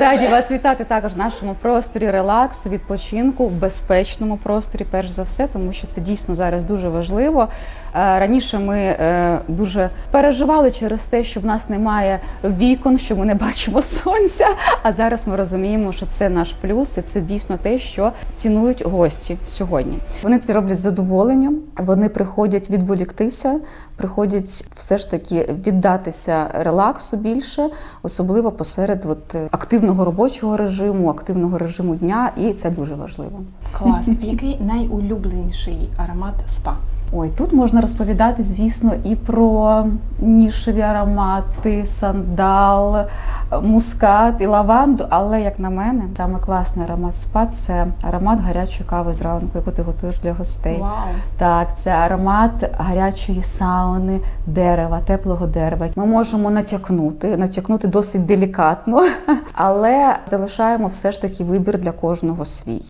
Раді вас вітати також в нашому просторі релаксу, відпочинку в безпечному просторі, перш за все, тому що це дійсно зараз дуже важливо. Е, Раніше ми е, дуже переживали через те, що в нас немає вікон, що ми не бачимо сонця. А зараз ми розуміємо, що це наш плюс, і це дійсно те, що цінують гості сьогодні. Вони це роблять з задоволенням. Вони приходять відволіктися, приходять все ж таки віддатися релаксу більше, особливо посеред от, е, активного робочого режиму, активного режиму дня, і це дуже важливо. Клас. Який найулюбленіший аромат спа? Ой, тут можна розповідати, звісно, і про нішеві аромати, сандал, мускат і лаванду. Але як на мене, саме класний аромат спа це аромат гарячої кави зранку, яку ти готуєш для гостей. Вау. Так, це аромат гарячої сауни, дерева, теплого дерева. Ми можемо натякнути, натякнути досить делікатно, але залишаємо все ж таки вибір для кожного свій.